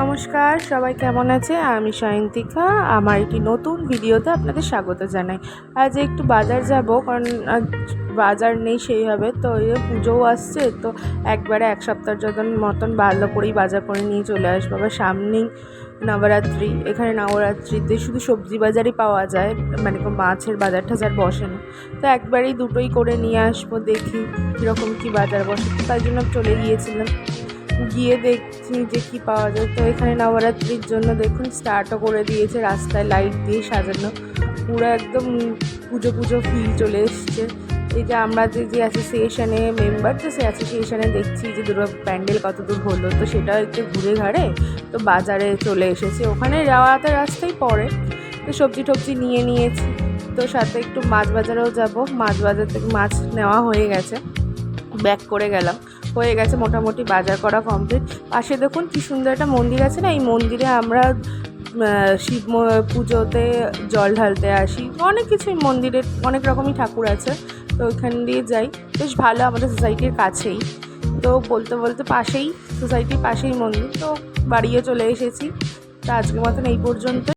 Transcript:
নমস্কার, সবাই কেমন আছে? আমি সায়ন্তিকা, আমার একটি নতুন ভিডিওতে আপনাদের স্বাগত জানাই। আজ একটু বাজার যাব, কারণ বাজার নেই সেইভাবে তো এই পুজোও আসছে, তো একবারে এক সপ্তাহের যখন মতন ভালো করেই বাজার করে নিয়ে চলে আসব। আবার সামনেই নবরাত্রি, এখানে নবরাত্রিতে শুধু সবজি বাজারই পাওয়া যায় মানে মাছের বাজার টাজার বসে না। তো একবারেই দুটোই করে নিয়ে আসব, দেখি কীরকম কী বাজার বসে, তাই জন্য চলে গিয়েছিলাম। গিয়ে দেখছি যে কী পাওয়া যায়। তো এখানে নবরাত্রির জন্য দেখুন স্টার্টও করে দিয়েছে, রাস্তায় লাইট দিয়ে সাজানো। পুরো একদম পুজো পুজো ফিল চলে এসছে। এই যে আমরা যে যে অ্যাসোসিয়েশনে মেম্বার তো সেই অ্যাসোসিয়েশনে দেখছি যে দুর্গা প্যান্ডেল কত দূর হলো। তো সেটা একটু ঘুরে ঘাড়ে তো বাজারে চলে এসেছি। ওখানে যাওয়াতে রাস্তায় পড়ে। তো সবজি টবজি নিয়ে নিয়েছি। তো সাথে একটু মাছ বাজারেও যাব। মাছ বাজার থেকে মাছ নেওয়া হয়ে গেছে। ব্যাক করে গেলাম। হয়ে গেছে মোটামুটি বাজার করা কমপ্লিট পাশে দেখুন কি সুন্দর একটা মন্দির আছে না? এই মন্দিরে আমরা শিব পুজোতে জল ঢালতে আসি। অনেক কিছুই মন্দিরে অনেক রকমই ঠাকুর আছে। তো ওইখান দিয়ে যাই। বেশ ভালো আমাদের সোসাইটির কাছেই। তো বলতে বলতে পাশেই, সোসাইটির পাশেই মন্দির। তো বাড়িও চলে এসেছি। তো আজকের মতন এই পর্যন্ত।